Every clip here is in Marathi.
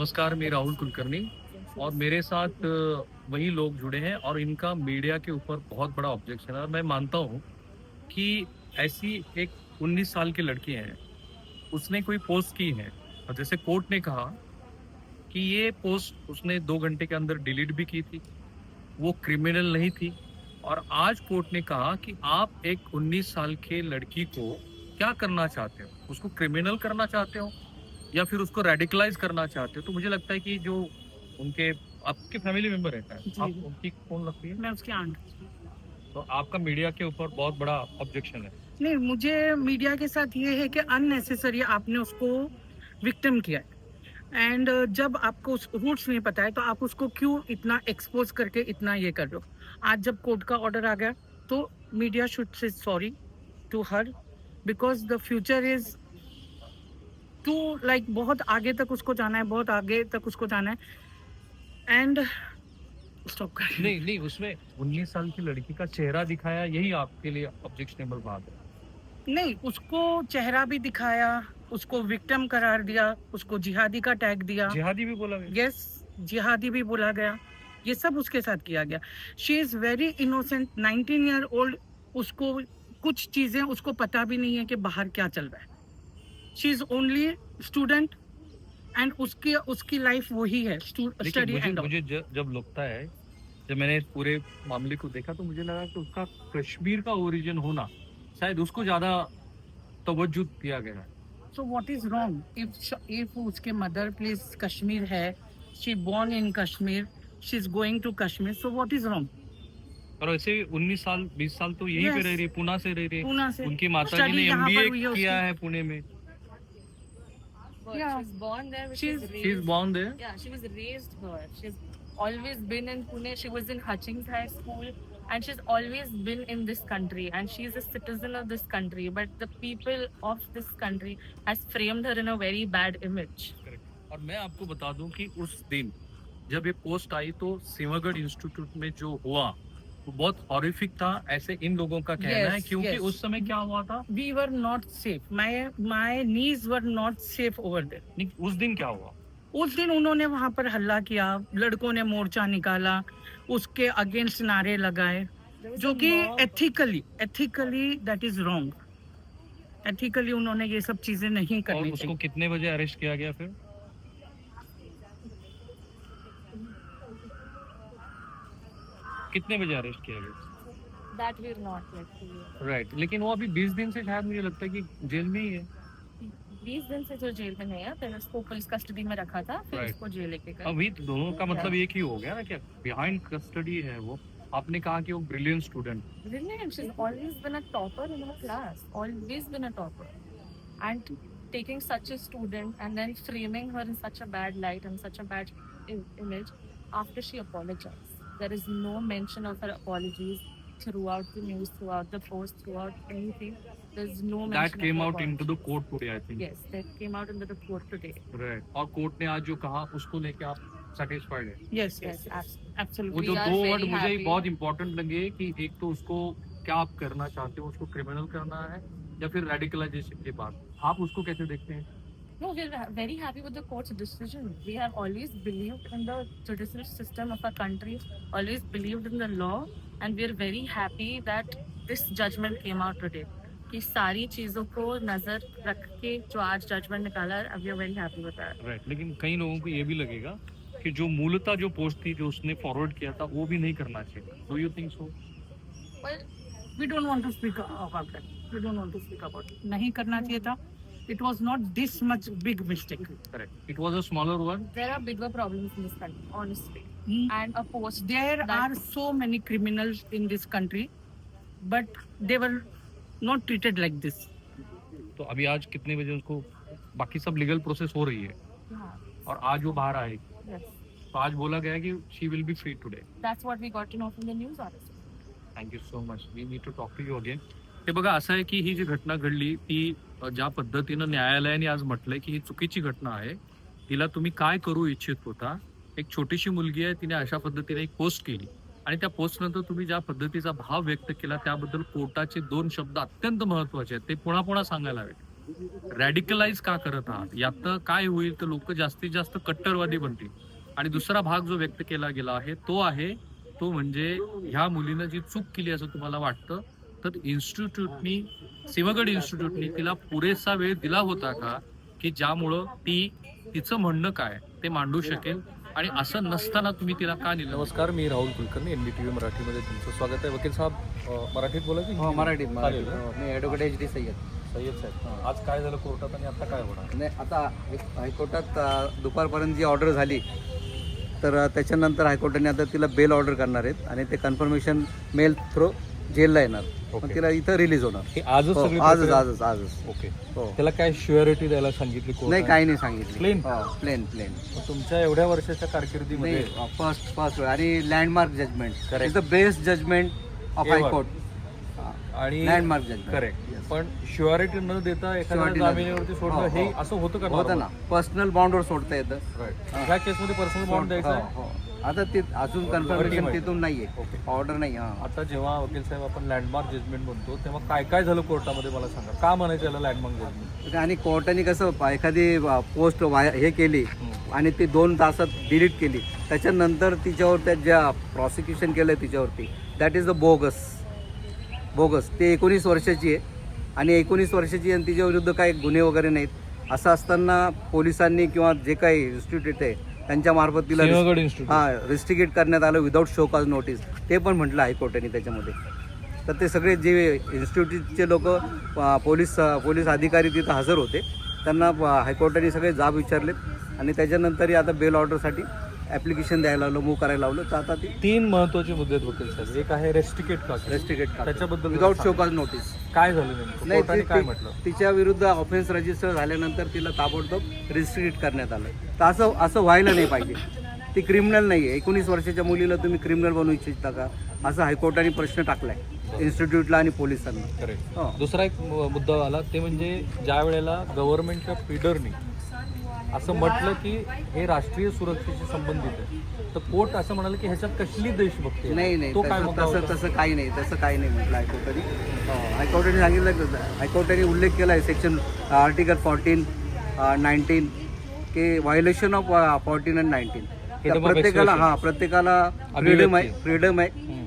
नमस्कार, मैं राहुल कुलकर्णी और मेरे साथ वही लोग जुड़े हैं और इनका मीडिया के ऊपर बहुत बड़ा ऑब्जेक्शन है। और मैं मानता हूँ कि ऐसी एक 19 साल की लड़की है, उसने कोई पोस्ट की है। और जैसे कोर्ट ने कहा कि ये पोस्ट उसने दो घंटे के अंदर डिलीट भी की थी, वो क्रिमिनल नहीं थी। और आज कोर्ट ने कहा कि आप एक 19 साल के लड़की को क्या करना चाहते हो? उसको क्रिमिनल करना चाहते हो? या फिर उसको रेडिकलाइज करना चाहते हो तो मुझे लगता है कि जो उनके आपके फैमिली मेंबर रहता है आप उनकी कौन लगती है? मैं उसकी आंट तो आपका मीडिया के ऊपर बहुत बड़ा ऑब्जेक्शन है। नहीं मुझे मीडिया के साथ ये है कि अननेसेसरी आपने उसको विक्टिम किया है। एंड जब आपको रूट्स नहीं पता है तो आप उसको क्यों इतना एक्सपोज करके इतना ये कर रहे हो? आज जब कोर्ट का ऑर्डर आ गया तो media should say sorry to her because the future is to like like, बहुत आगे तक उसको जाना है बहुत आगे तक उसको जाना है। एंड स्टॉप कर नहीं नहीं उसमें 19 साल की लड़की का चेहरा दिखाया यही आपके लिए ऑब्जेक्शनेबल बात है। नहीं उसको चेहरा भी दिखाया उसको विक्टिम करार दिया उसको जिहादी का टैग दिया। जिहादी भी बोला गया। यस जिहादी भी बोला गया। ये सब उसके साथ किया गया। She is very innocent 19 year old उसको कुछ चीज़ें उसको पता भी नहीं है कि बाहर क्या चल रहा है। She is only student and उसकी उसकी लाइफ वही है स्टडी एंड मुझे जब लगता है जब मैंने इस पूरे मामले को देखा तो मुझे लगा कि उसका कश्मीर का ओरिजिन होना शायद उसको ज़्यादा तवज्जो दिया गया है। So what is wrong? If if उसके मदर प्लेस कश्मीर है she born in Kashmir she is going to Kashmir so what is wrong? और वैसे 19 साल 20 साल तो यहीं पे Yes. रह रही है पुणे से रह रही है। से। उनकी माता जी ने एमबीए किया है पुणे में। But Yeah. she's born there. but She's- she's is raised. Born there Yeah, she was raised here. She's always been in Pune. She was in Hutchings High School, and she's always been in this country. And she's a citizen of this country. But the people of this country has framed her in a very bad image. और मैं आपको बता दूं कि उस दिन जब ये पोस्ट आई तो सिंहगढ़ इंस्टीट्यूट में जो हुआ बहुत हॉरिफिक था ऐसे इन लोगों का कहना yes, है क्योंकि yes. उस समय क्या हुआ था? Were not safe. My my knees were not safe over there. नहीं, उस दिन क्या हुआ? उस दिन उन्होंने वहाँ पर हल्ला किया लड़कों ने मोर्चा निकाला उसके अगेंस्ट नारे लगाए जो कि ethically ethically that is wrong ethically उन्होंने ये सब चीज़ें नहीं और करनी उसको कितने बजे अरेस्ट किया गया फिर? कितने बजे अरेस्ट किया गया That we're not yet. Right लेकिन वो अभी 20 दिन से शायद मुझे लगता है कि जेल में ही है बीस दिन से जो जेल में है फिर उसको पुलिस कस्टडी में रखा था फिर Right. उसको जेल लेके गए अभी तो दोनों का मतलब एक ही हो गया ना क्या बिहाइंड कस्टडी है वो आपने कहा कि वो brilliant student Brilliant. She's always been a topper in her class. Always been a topper. And taking such a student and then framing her in such a bad light and such a bad image after she apologized. There is no mention of her apologies throughout the news, throughout the post, throughout anything. There's no mention. That came of into the apology. Court today I think Yes, that came out into the court today. और कोर्ट ने आज जो कहा उसको लेके आप सेटिस्फाइड है यस Yes, यस abs- वो एब्सोल्युटली जो We are दो very वर्ड मुझे happy. बहुत इंपॉर्टेंट लगे कि एक तो उसको क्या आप करना चाहते हो उसको क्रिमिनल करना है या फिर रेडिकलाइजेशन की बात आप उसको कैसे देखते हैं No, we're ha- very happy with the court's decision. We have always believed in the judicial system of our country, always believed in the law, and we're very happy that this judgment came out today. कि सारी चीज़ों को नज़र रख के जो आज जजमेंट निकाला है we are very happy with that right लेकिन कई लोगों को ये भी लगेगा कि जो मूलतः जो पोस्ट थी जो उसने फॉरवर्ड किया था वो भी नहीं करना चाहिए do you think so we don't want to speak about that we don't want to speak about it नहीं करना चाहिए था it was not this much big mistake correct it was a smaller one there are bigger problems in this country honestly Hmm. And a post there That- are so many criminals in this country but they were not treated like this तो अभी आज कितने बजे उसको बाकी सब लीगल प्रोसेस हो रही है और आज वो बाहर आएगी यस तो आज बोला गया है कि she will be free today that's what we got to know from the news honestly thank you so much we need to talk to you again हे बघा असं आहे की ही जी घटना घडली ती अ, ज्या पद्धतीनं न्यायालयाने आज म्हटलंय की ही चुकीची घटना आहे तिला तुम्ही काय करू इच्छित होता? एक छोटीशी मुलगी आहे तिने अशा पद्धतीने एक पोस्ट केली. आणि त्या पोस्ट नंतर तुम्ही ज्या पद्धतीचा भाव व्यक्त केला त्याबद्दल कोर्टाचे दोन शब्द अत्यंत महत्त्वाचे आहेत. ते पुन्हा पुन्हा सांगायला हवे. रॅडिकलाइज का करत आहात? यात काय होईल तर लोक जास्तीत जास्त कट्टरवादी बनतील. आणि दुसरा भाग जो व्यक्त केला गेला आहे तो आहे तो म्हणजे ह्या मुलीनं जी चूक केली असं तुम्हाला वाटतं तर इन्स्टिट्यूटनी सिंहगड इन्स्टिट्यूटनी तिला पुरेसा वेळ दिला होता का? की ज्यामुळं ती तिचं म्हणणं काय ते मांडू शकेल? आणि असं नसताना तुम्ही तिला का निलं? नमस्कार मी Rahul Kulkarni N D T V मराठीमध्ये तुमचं स्वागत आहे. वकील साहेब मराठीत बोला की हो मराठीत मी advocate H D Sayyad. Sayyad साहेब आज काय झालं कोर्टात आणि आता काय होणार? नाही आता हायकोर्टात दुपारपर्यंत जी ऑर्डर झाली तर त्याच्यानंतर हायकोर्टाने आता तिला बेल ऑर्डर करणार आहेत आणि ते कन्फर्मेशन मेल थ्रू जेलला येणार मग ओके. तिला इथं रिलीज होणार हे आजच हो, सगळी आजच प्रक्रिया- आजच आजच ओके हो त्याला काय शुअरिटी द्यायला सांगितली? नाही काही नाही सांगितलं Plain? प्लेन प्लेन मग तुमच्या एवढ्या वर्षाच्या कारकिर्दीमध्ये फर्स्ट फर्स्ट आणि landmark judgement Correct. Is the best judgement of Ever. High court आणि लँडमार्क जजमेंट करेक्ट पण शुअरिटी न देता एखाद्या Surety न जामिनीवरती देता. सोडणं हो, हे हो. असं होतं का होतं ना पर्सनल बॉन्डवर सोडता येतं. ह्या केसमध्ये पर्सनल बॉन्ड द्यायचा हो? हो. आता ते अजून कन्फर्मेशन. तिथून नाहीये. ऑर्डर नाही हा. आता जेव्हा वकील साहेब आपण लँडमार्क जजमेंट म्हणतो तेव्हा काय काय झालं कोर्टामध्ये मला सांगा? का म्हणायचं याला लँडमार्क जजमेंट आणि कोर्टाने कसं एखादी पोस्ट हे केली आणि ती दोन तासात डिलीट केली. त्याच्यानंतर तिच्यावर त्या ज्या प्रॉसिक्युशन केलं तिच्यावरती that is the bogus bogus ते एकोणीस वर्षाची आहे. आणि एकोणीस वर्षाची आणि तिच्याविरुद्ध काही गुन्हे वगैरे नाहीत. असं असताना पोलिसांनी किंवा जे काही इन्स्टिट्यूट आहे त्यांच्यामार्फत तिला सिंहगड इन्स्टिट्यूट. हां रिस्टिगेट करण्यात आलं विदाऊट शो कॉज नोटीस ते पण म्हटलं हायकोर्टाने त्याच्यामध्ये. तर ते सगळे जे इन्स्टिट्यूटचे लोक पोलीस पोलीस अधिकारी तिथं हजर होते. त्यांना हायकोर्टाने सगळे जाब विचारलेत. आणि त्याच्यानंतरही आता बेल ऑर्डरसाठी ॲप्लिकेशन द्यायला लावलं मूव करायला लावलं. तर आता ती तीन महत्त्वाचे मुद्दे आहेत वकील साहेब. एक आहे रेस्टिकेट का रेस्टिगेट त्याच्याबद्दल विदाऊट जरा शो कॉज नोटीस काय झालं नेमकं? नाही कोर्टाने काय ती- म्हटलं? तिच्या विरुद्ध ऑफेन्स रजिस्टर झाल्यानंतर तिला ताबडतोब रिस्ट्रिक्ट करण्यात आलं. तर असं असं व्हायला नाही पाहिजे. ती क्रिमिनल नाही आहे एकोणीस वर्षाच्या मुलीला तुम्ही क्रिमिनल बनवू इच्छिता का? असं हायकोर्टाने प्रश्न टाकलाय. इन्स्टिट्यूटला आणि पोलिसांना. करेक्ट हो. दुसरा एक मु- मुद्दा आला. ते म्हणजे ज्या वेळेला गव्हर्नमेंटच्या फीडरनी असं म्हटलं की हे राष्ट्रीय सुरक्षेशी संबंधित आहे तर कोर्ट असं म्हणाले की ह्याच्यात कसली देशभक्ती? नाही नाही तो काय तसं तसं काही नाही तसं काही नाही म्हटलं हायकोर्टाने हायकोर्टाने सांगितलं हायकोर्टाने उल्लेख केला आहे सेक्शन आर्टिकल फॉर्टीन नाईन्टीन की violation of fourteen and nineteen प्रत्येकाला. हां प्रत्येकाला फ्रीडम आहे. फ्रीडम आहे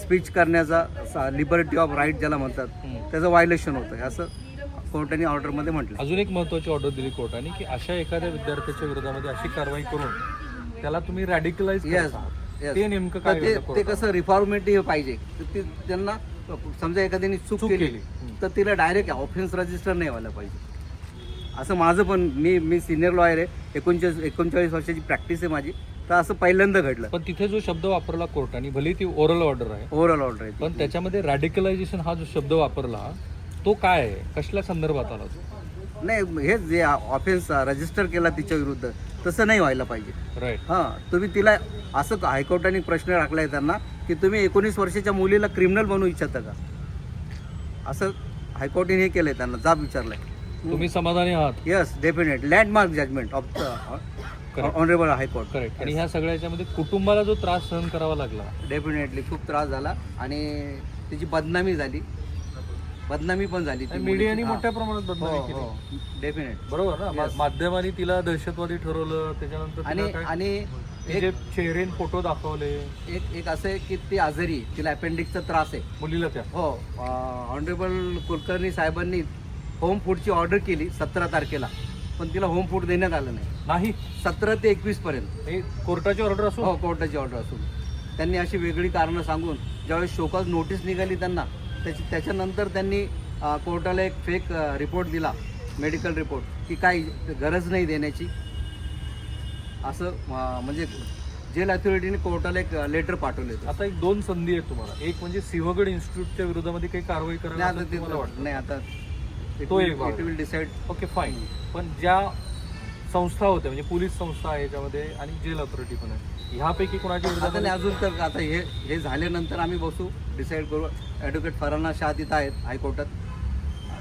स्पीच करण्याचा लिबर्टी ऑफ राईट ज्याला म्हणतात. त्याचं व्हायोलेशन होतं असं कोर्टाने ऑर्डरमध्ये म्हटलं. अजून एक महत्वाची ऑर्डर दिली कोर्टाने की अशा एखाद्या विद्यार्थ्याच्या विरोधामध्ये अशी कारवाई करून त्याला तुम्ही रॅडिकलाइज yes. ते नेमकं काय ते? कसं रिफॉर्मेटिव्ह पाहिजे. तर ते त्यांना समजा एखाद्याने चूक केली. तर तिला डायरेक्ट ऑफेन्स रजिस्टर नाही व्हायला पाहिजे. असं माझं पण मी मी सिनियर लॉयर आहे. एकोणचाळीस एकोणचाळीस वर्षाची प्रॅक्टिस आहे माझी. तर असं पहिल्यांदा घडलं. पण तिथे जो शब्द वापरला कोर्टाने भले ती ओरल ऑर्डर आहे ओव्हरऑल ऑर्डर आहे पण त्याच्यामध्ये रॅडिकलायझेशन हा जो शब्द वापरला तो काय आहे? कसल्या संदर्भात आला तो? नाही हे जे ऑफेन्स रजिस्टर केला तिच्या विरुद्ध तसं नाही व्हायला पाहिजे. राईट हां तुम्ही तिला असं हायकोर्टाने प्रश्न टाकलाय त्यांना की तुम्ही एकोणीस वर्षाच्या मुलीला क्रिमिनल बनवू इच्छिता का? असं हायकोर्टाने हे केलंय त्यांना जाब विचारलाय. तुम्ही समाधानी आहात? Yes definite landmark judgement of the. Honourable high court correct आणि ह्या सगळ्याच्यामध्ये कुटुंबाला जो त्रास सहन करावा लागला? डेफिनेटली खूप त्रास झाला. आणि त्याची बदनामी झाली. बदनामी पण झाली ती मीडियाने मुलीची. मोठ्या प्रमाणात हो, बदनामी हो, केली. हो. डेफिनेट बरोबर ना? मा- Yes. माध्यमांनी तिला दहशतवादी ठरवलं त्याच्यानंतर आणि तिला काय- आणि तिचे एक चेहरे फोटो दाखवले. एक एक असं आहे की ती आजारी आहे. तिला अपेंडिक्सचा त्रास आहे. मुलीला त्या. हो. ऑनरेबल कुलकर्णी साहेबांनी होम फूडची ऑर्डर केली सतरा तारखेला. पण तिला होम फूड देण्यात आलं नाही. नाही. सतरा ते एकवीस पर्यंत. हे कोर्टाची ऑर्डर हो असून कोर्टाची ऑर्डर असून. त्यांनी अशी वेगळी कारणं सांगून ज्यावेळेस शोकाज नोटीस निघाली त्यांना त्याची त्याच्यानंतर त्यांनी कोर्टाला एक फेक रिपोर्ट दिला मेडिकल रिपोर्ट की काही गरज नाही देण्याची. असं म्हणजे जेल अथॉरिटीने कोर्टाला एक लेटर पाठवले. आता एक दोन संधी आहेत तुम्हाला. एक म्हणजे सिंहगड इन्स्टिट्यूटच्या विरोधामध्ये काही कारवाई वाटतं नाही आता तो एक it will decide okay fine पण ज्या संस्था होत्या म्हणजे पोलीस संस्था आहे याच्यामध्ये आणि जेल अथॉरिटी पण आहे. ह्यापैकी कोणाच्या आता नाही अजून तर आता हे हे झाल्यानंतर आम्ही बसू डिसाईड करू. ॲडव्होकेट फराना शाह तिथं आहेत हायकोर्टात.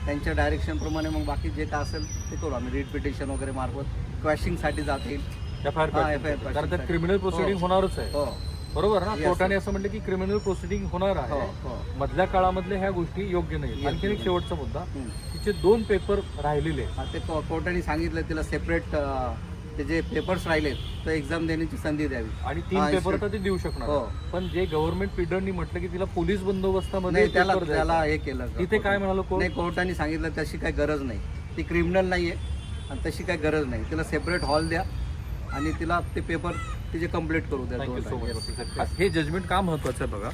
त्यांच्या डायरेक्शनप्रमाणे मग बाकी जे काय असेल ते करू आम्ही. रीट पिटिशन वगैरे मार्फत क्वॅशिंगसाठी जाता येईल. एफ आय आर कारण त्यात. क्रिमिनल प्रोसिडिंग हो. होणारच आहे. हो. बरोबर ना? कोर्टाने असं म्हटलं की क्रिमिनल प्रोसिडिंग होणार आहे. हो मधल्या काळामधल्या ह्या गोष्टी योग्य नाही योग्य आणखी एक. शेवटचा मुद्दा. तिचे दोन पेपर राहिलेले ते कोर्टाने सांगितलं तिला सेपरेट ते जे पेपर्स राहिले तर एक्झाम देण्याची संधी द्यावी. आणि तीन हा, पेपर तर ते देऊ शकणार. हो. पण जे गव्हर्नमेंट पिडरनी म्हटलं की तिला पोलीस बंदोबस्तामध्ये नाही त्याला द्यायचा. त्याला हे केलं तिथे काय म्हणालो कोर्ट नाही कोर्टाने सांगितलं तशी काही गरज नाही. ती क्रिमिनल नाही आहे आणि तशी काही गरज नाही. तिला सेपरेट हॉल द्या आणि तिला ते पेपर तिचे कंप्लीट करू द्या Yes. हे जजमेंट का महत्वाचं आहे बघा?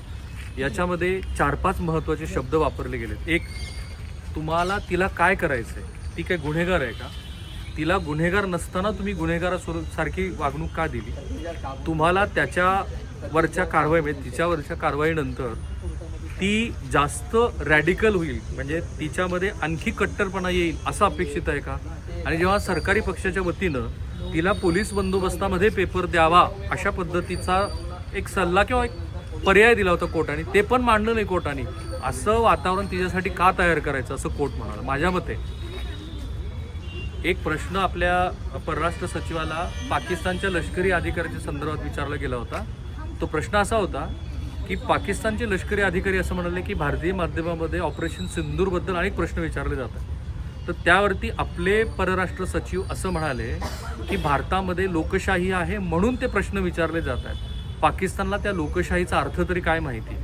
याच्यामध्ये चार पाच महत्त्वाचे शब्द वापरले गेलेत. एक तुम्हाला तिला काय करायचं आहे ती काय गुन्हेगार आहे का? तिला गुन्हेगार नसताना तुम्ही गुन्हेगारा सारखी वागणूक का दिली? तुम्हाला त्याच्यावरच्या कारवाई म्हणजे तिच्यावरच्या कारवाईनंतर ती जास्त रॅडिकल होईल. म्हणजे तिच्यामध्ये आणखी कट्टरपणा येईल असं अपेक्षित आहे का? आणि जेव्हा सरकारी पक्षाच्या वतीनं तिला पोलीस बंदोबस्तामध्ये पेपर द्यावा अशा पद्धतीचा एक सल्ला किंवा एक पर्याय दिला होता कोर्टाने ते पण मांडलं नाही कोर्टाने. असं वातावरण तिच्यासाठी का तयार करायचं असं कोर्ट म्हणाला. माझ्या मते एक प्रश्न आपल्या परराष्ट्र सचिवाला पाकिस्तानच्या लष्करी अधिकाऱ्याच्या संदर्भात विचारला गेला होता. तो प्रश्न असा होता की पाकिस्तानचे लष्करी अधिकारी असं म्हणाले की भारतीय माध्यमामध्ये ऑपरेशन सिंदूरबद्दल अनेक प्रश्न विचारले जातात. तर त्यावरती आपले परराष्ट्र सचिव असं म्हणाले की भारतामध्ये लोकशाही आहे म्हणून ते प्रश्न विचारले जात आहेत. पाकिस्तानला त्या लोकशाहीचा अर्थ तरी काय माहिती?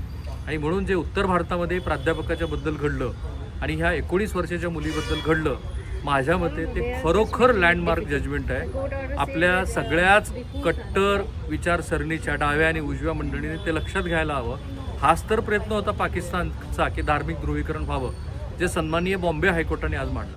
आणि म्हणून जे उत्तर भारतामध्ये प्राध्यापकाच्या बद्दल घडलं आणि ह्या एकोणीस वर्षाच्या मुलीबद्दल घडलं माझ्या मते ते खरोखर लँडमार्क जजमेंट आहे. आपल्या सगळ्याच कट्टर विचारसरणीच्या डाव्या आणि उजव्या मंडळीने ते लक्षात घ्यायला हवं. हाच तर प्रयत्न होता पाकिस्तानचा की धार्मिक ध्रुवीकरण व्हावं जे सन्माननीय बॉम्बे हायकोर्टाने आज मांडलं.